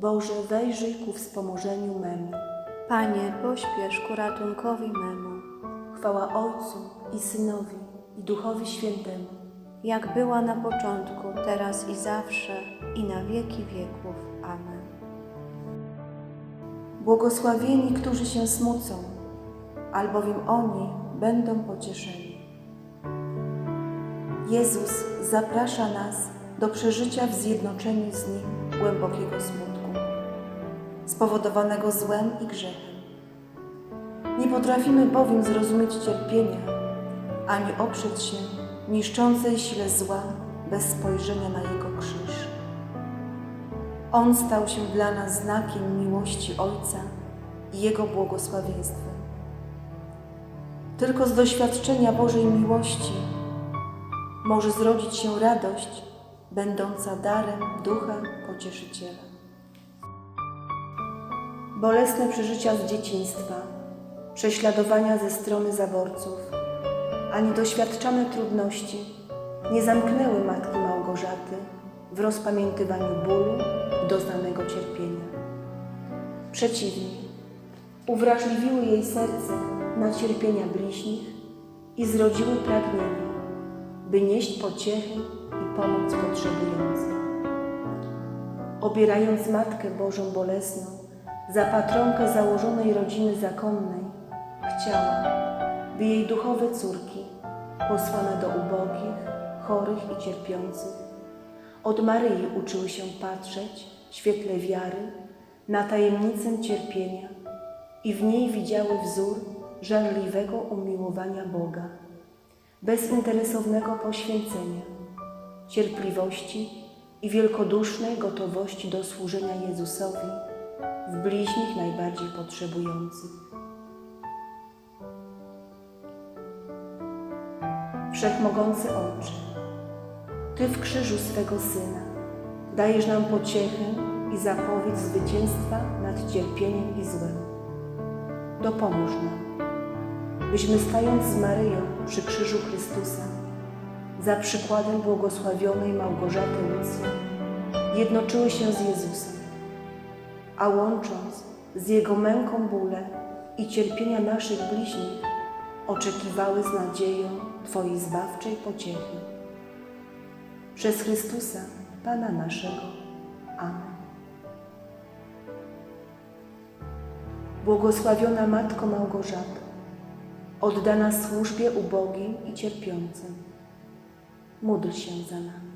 Boże, wejrzyj ku wspomożeniu memu. Panie, pośpiesz ku ratunkowi memu, Chwała Ojcu i Synowi i Duchowi Świętemu. jak była na początku, teraz i zawsze, i na wieki wieków. Amen. Błogosławieni, którzy się smucą, albowiem oni będą pocieszeni. Jezus zaprasza nas do przeżycia w zjednoczeniu z Nim głębokiego smutku, spowodowanego złem i grzechem. Nie potrafimy bowiem zrozumieć cierpienia, ani oprzeć się niszczącej sile zła bez spojrzenia na Jego krzyż. On stał się dla nas znakiem miłości Ojca i Jego błogosławieństwem. Tylko z doświadczenia Bożej miłości może zrodzić się radość, będąca darem Ducha Pocieszyciela. Bolesne przeżycia z dzieciństwa, prześladowania ze strony zaborców, ani doświadczane trudności nie zamknęły Matki Małgorzaty w rozpamiętywaniu bólu i doznanego cierpienia. Przeciwnie, uwrażliwiły jej serce na cierpienia bliźnich i zrodziły pragnienie, by nieść pociechy i pomoc potrzebującym. Obierając Matkę Bożą Bolesną za patronkę założonej rodziny zakonnej, chciała, by jej duchowe córki, posłane do ubogich, chorych i cierpiących, od Maryi uczyły się patrzeć w świetle wiary na tajemnicę cierpienia i w niej widziały wzór żarliwego umiłowania Boga, bezinteresownego poświęcenia, cierpliwości i wielkodusznej gotowości do służenia Jezusowi w bliźnich najbardziej potrzebujących. Wszechmogący Ojcze, Ty w krzyżu swego Syna dajesz nam pociechę i zapowiedź zwycięstwa nad cierpieniem i złem. Dopomóż nam, byśmy stając z Maryją przy krzyżu Chrystusa, za przykładem błogosławionej Małgorzaty Lucji, jednoczyły się z Jezusem, a łącząc z Jego męką bóle i cierpienia naszych bliźnich, oczekiwały z nadzieją Twojej zbawczej pociechy. Przez Chrystusa, Pana naszego. Amen. Błogosławiona Matko Małgorzato, oddana służbie ubogim i cierpiącym, módl się za nami.